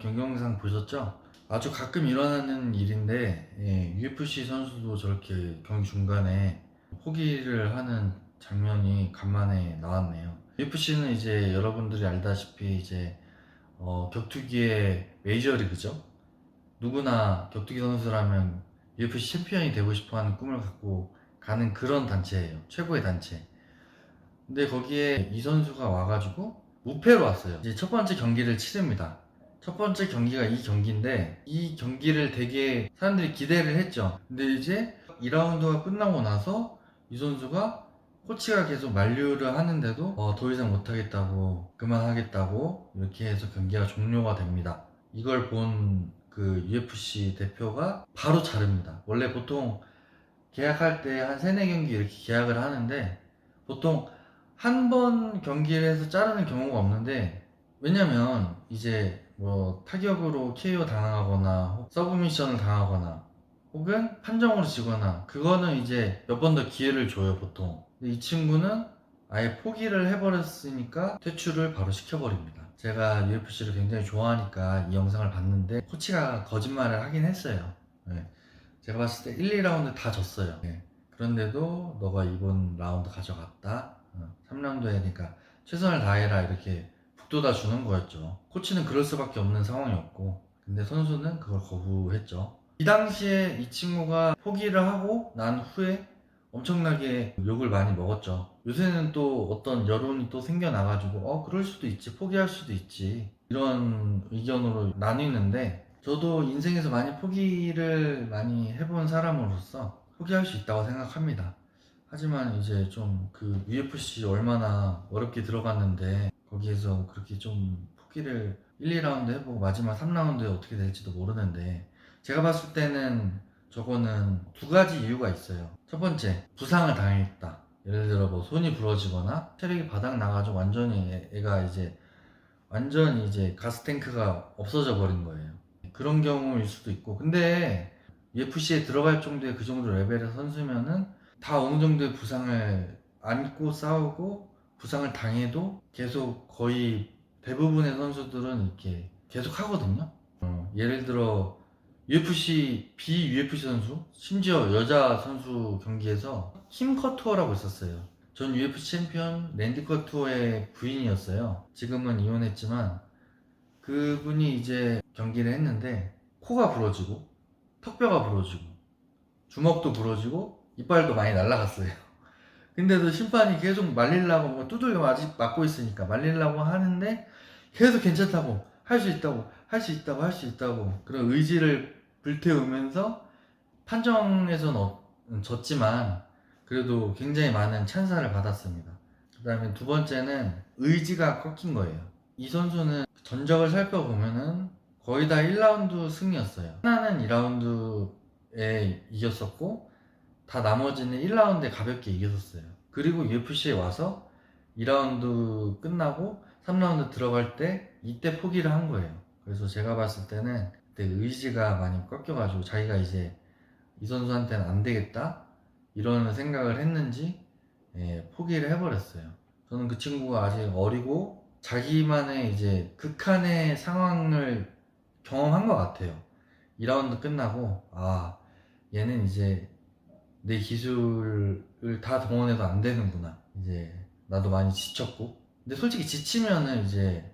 경기 영상 보셨죠? 아주 가끔 일어나는 일인데 예, UFC 선수도 저렇게 경기 중간에 포기를 하는 장면이 간만에 나왔네요. UFC는 이제 여러분들이 알다시피 이제 어, 격투기의 메이저리그죠. 누구나 격투기 선수라면 UFC 챔피언이 되고 싶어하는 꿈을 갖고 가는 그런 단체예요. 최고의 단체. 근데 거기에 이 선수가 와가지고 무패로 왔어요. 이제 첫 번째 경기를 치릅니다. 첫 번째 경기가 이 경기인데 이 경기를 되게 사람들이 기대를 했죠. 근데 이제 2라운드가 끝나고 나서 이 선수가 코치가 계속 만류를 하는데도 어, 더 이상 못하겠다고 그만하겠다고 이렇게 해서 경기가 종료가 됩니다. 이걸 본 그 UFC 대표가 바로 자릅니다. 원래 보통 계약할 때한 세네 경기 이렇게 계약을 하는데 보통 한 번 경기를 해서 자르는 경우가 없는데 왜냐면 이제 뭐 타격으로 KO 당하거나 서브미션을 당하거나 혹은 판정으로 지거나 그거는 이제 몇 번 더 기회를 줘요 보통. 이 친구는 아예 포기를 해버렸으니까 퇴출을 바로 시켜버립니다. 제가 UFC를 굉장히 좋아하니까 이 영상을 봤는데 코치가 거짓말을 하긴 했어요. 네. 제가 봤을 때 1, 2라운드 다 졌어요. 네. 그런데도 너가 이번 라운드 가져갔다. 3라운드 해니까 최선을 다해라 이렇게 북돋아 주는 거였죠. 코치는 그럴 수밖에 없는 상황이었고, 근데 선수는 그걸 거부했죠. 이 당시에 이 친구가 포기를 하고 난 후에 엄청나게 욕을 많이 먹었죠. 요새는 또 어떤 여론이 또 생겨나가지고, 어, 그럴 수도 있지, 포기할 수도 있지. 이런 의견으로 나뉘는데, 저도 인생에서 많이 포기를 많이 해본 사람으로서 포기할 수 있다고 생각합니다. 하지만 이제 좀 그 UFC 얼마나 어렵게 들어갔는데 거기에서 그렇게 좀 포기를 1, 2라운드 해보고 마지막 3라운드에 어떻게 될지도 모르는데 제가 봤을 때는 저거는 두 가지 이유가 있어요. 첫 번째, 부상을 당했다. 예를 들어 뭐 손이 부러지거나 체력이 바닥 나가지고 완전히 애- 애가 이제 완전히 이제 가스 탱크가 없어져 버린 거예요. 그런 경우일 수도 있고 근데 UFC에 들어갈 정도의 그 정도 레벨의 선수면은 다 어느 정도의 부상을 안고 싸우고 부상을 당해도 계속 거의 대부분의 선수들은 이렇게 계속 하거든요. 어, 예를 들어 UFC B UFC 선수 심지어 여자 선수 경기에서 킴 커투어라고 있었어요. 전 UFC 챔피언 랜디 커투어의 부인이었어요. 지금은 이혼했지만 그분이 이제 경기를 했는데 코가 부러지고 턱뼈가 부러지고 주먹도 부러지고 이빨도 많이 날라갔어요. 근데도 심판이 계속 말리려고 뭐 두들겨 맞, 맞고 있으니까 말리려고 하는데 계속 괜찮다고 할 수 있다고 할 수 있다고 할 수 있다고 그런 의지를 불태우면서 판정에서는 어- 졌지만 그래도 굉장히 많은 찬사를 받았습니다. 그 다음에 두 번째는 의지가 꺾인 거예요. 이 선수는 전적을 살펴보면은 거의 다 1라운드 승이었어요. 하나는 2라운드에 이겼었고 다 나머지는 1라운드에 가볍게 이겼었어요. 그리고 UFC에 와서 2라운드 끝나고 3라운드 들어갈 때 이때 포기를 한 거예요. 그래서 제가 봤을 때는 그때 의지가 많이 꺾여가지고 자기가 이제 이 선수한테는 안 되겠다 이런 생각을 했는지 예, 포기를 해버렸어요. 저는 그 친구가 아직 어리고 자기만의 이제 극한의 상황을 경험한 것 같아요. 2라운드 끝나고 아 얘는 이제 내 기술을 다 동원해도 안 되는구나. 이제 나도 많이 지쳤고. 근데 솔직히 지치면은 이제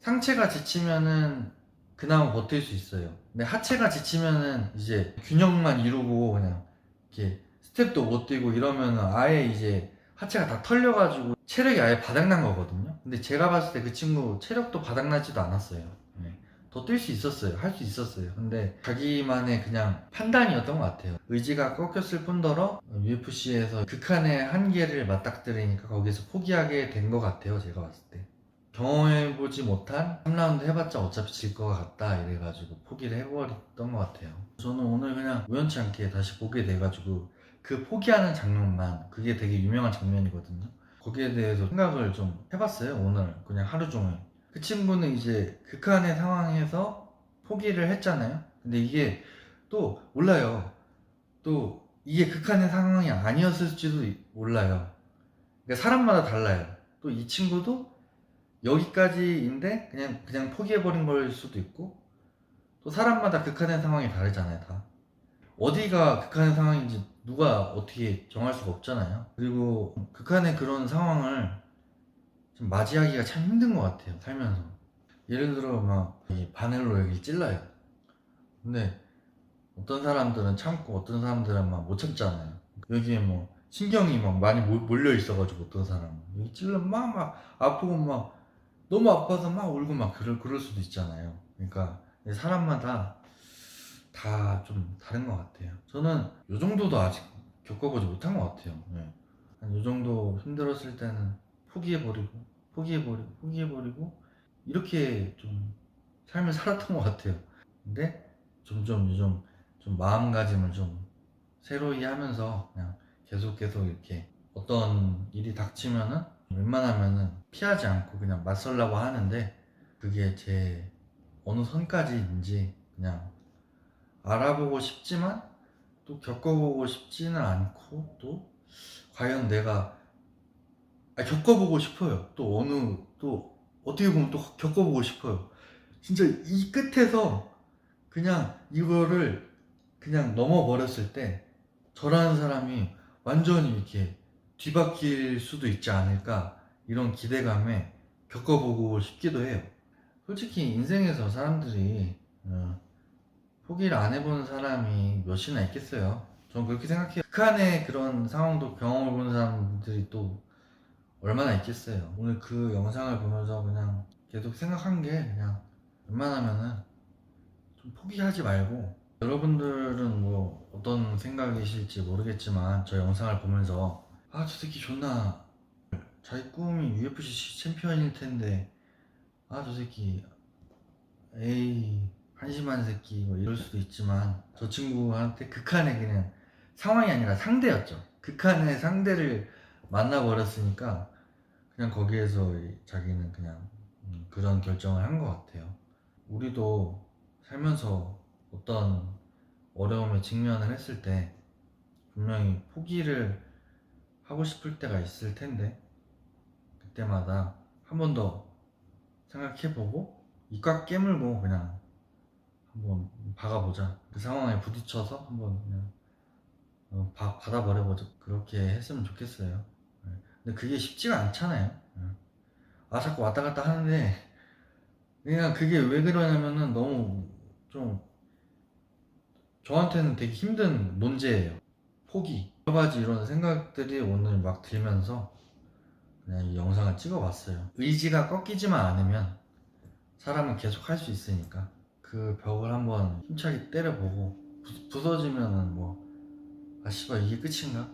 상체가 지치면은 그나마 버틸 수 있어요. 근데 하체가 지치면은 이제 균형만 이루고 그냥 이렇게 스텝도 못 뛰고 이러면은 아예 이제 하체가 다 털려가지고 체력이 아예 바닥난 거거든요. 근데 제가 봤을 때 그 친구 체력도 바닥나지도 않았어요. 네. 더뛸 수 있었어요. 할 수 있었어요. 근데 자기만의 그냥 판단이었던 것 같아요. 의지가 꺾였을 뿐더러 UFC에서 극한의 한계를 맞닥뜨리니까 거기서 포기하게 된 것 같아요. 제가 봤을 때. 경험해보지 못한 3라운드 해봤자 어차피 질 것 같다 이래가지고 포기를 해버렸던 것 같아요. 저는 오늘 그냥 우연치 않게 다시 보게 돼가지고 그 포기하는 장면만 그게 되게 유명한 장면이거든요. 거기에 대해서 생각을 좀 해봤어요. 오늘 그냥 하루 종일. 그 친구는 이제 극한의 상황에서 포기를 했잖아요. 근데 이게 또 몰라요. 또 이게 극한의 상황이 아니었을지도 몰라요. 그러니까 사람마다 달라요. 또 이 친구도 여기까지인데 그냥 그냥 포기해버린 걸 수도 있고 또 사람마다 극한의 상황이 다르잖아요 다 어디가 극한의 상황인지 누가 어떻게 정할 수가 없잖아요 그리고 극한의 그런 상황을 좀 맞이하기가 참 힘든 것 같아요 살면서. 예를 들어 막 이 바늘로 여기 찔러요. 근데 어떤 사람들은 참고 어떤 사람들은 막 못 참잖아요. 여기에 뭐 신경이 막 많이 몰- 몰려 있어가지고 어떤 사람은. 여기 찔러면 막 막 아프고 막 너무 아파서 막 울고 막 그럴, 그럴 수도 있잖아요. 그러니까 사람마다 다 좀 다른 것 같아요. 저는 요 정도도 아직 겪어보지 못한 것 같아요. 예. 한요 정도 힘들었을 때는 포기해버리고 포기해버리고 포기해버리고 이렇게 좀 삶을 살았던 것 같아요. 근데 점점 요즘 좀 마음가짐을 좀 새로이 하면서 그냥 계속 계속 이렇게 어떤 일이 닥치면은 웬만하면은 피하지 않고 그냥 맞설라고 하는데 그게 제 어느 선까지인지 그냥 알아보고 싶지만 또 겪어보고 싶지는 않고 또 과연 내가 아, 겪어보고 싶어요 또 어느 또 어떻게 보면 또 겪어보고 싶어요 진짜 이 끝에서 그냥 이거를 그냥 넘어버렸을 때 저라는 사람이 완전히 이렇게 뒤바뀔 수도 있지 않을까 이런 기대감에 겪어보고 싶기도 해요. 솔직히 인생에서 사람들이 어, 포기를 안 해본 사람이 몇이나 있겠어요. 전 그렇게 생각해요. 극한의 그런 상황도 경험해본 사람들이 또 얼마나 있겠어요. 오늘 그 영상을 보면서 그냥 계속 생각한 게 그냥 웬만하면은 좀 포기하지 말고 여러분들은 뭐 어떤 생각이실지 모르겠지만 저 영상을 보면서 아 저 새끼 존나 자기 꿈이 UFC 챔피언일 텐데 아 저 새끼 에이 한심한 새끼 뭐 이럴 수도 있지만 저 친구한테 극한의 그냥 상황이 아니라 상대였죠 극한의 상대를 만나버렸으니까 그냥 거기에서 이- 자기는 그냥 음, 그런 결정을 한 것 같아요. 우리도 살면서 어떤 어려움에 직면을 했을 때 분명히 포기를 하고 싶을 때가 있을 텐데 그때마다 한 번 더 생각해보고 입꽉 깨물고 그냥 한번 박아보자. 그 상황에 부딪혀서 한번 그냥 어, 바, 받아버려보자. 그렇게 했으면 좋겠어요. 네. 그게 쉽지가 않잖아요 네. 아 자꾸 왔다 갔다 하는데 그냥 그게 왜 그러냐면은 너무 좀 저한테는 되게 힘든 문제예요. 포기. 여러 가지 이런 생각들이 오늘 막 들면서 그냥 이 영상을 찍어봤어요. 의지가 꺾이지만 않으면 사람은 계속 할 수 있으니까 그 벽을 한번 힘차게 때려보고 부, 부서지면은 뭐 아 씨발 이게 끝인가?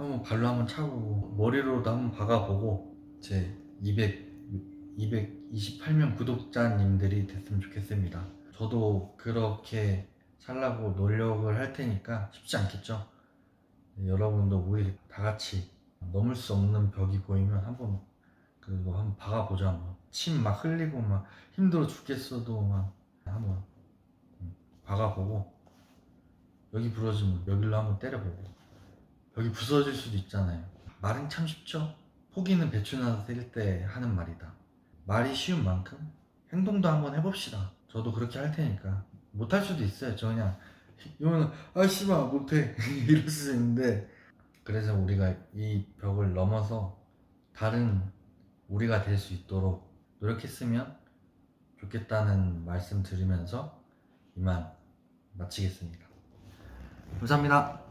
한번 발로 한번 차보고 머리로도 한번 박아보고 제 200, 228명 구독자님들이 됐으면 좋겠습니다. 저도 그렇게 살라고 노력을 할 테니까 쉽지 않겠죠. 네, 여러분도 우리 다 같이 넘을 수 없는 벽이 보이면 한번 그리고 한번 박아보자. 침 막 흘리고 막 힘들어 죽겠어도 막 한번 음, 박아보고 여기 부러지면 여기로 한번 때려보고 여기 부서질 수도 있잖아요. 말은 참 쉽죠. 포기는 배추나 셀 때 하는 말이다. 말이 쉬운 만큼 행동도 한번 해봅시다. 저도 그렇게 할 테니까 못할 수도 있어요. 저 그냥 이거는 아 씨발 못해 이럴 수 있는데 그래서 우리가 이 벽을 넘어서 다른 우리가 될 수 있도록 노력했으면 좋겠다는 말씀 드리면서 이만 마치겠습니다. 감사합니다.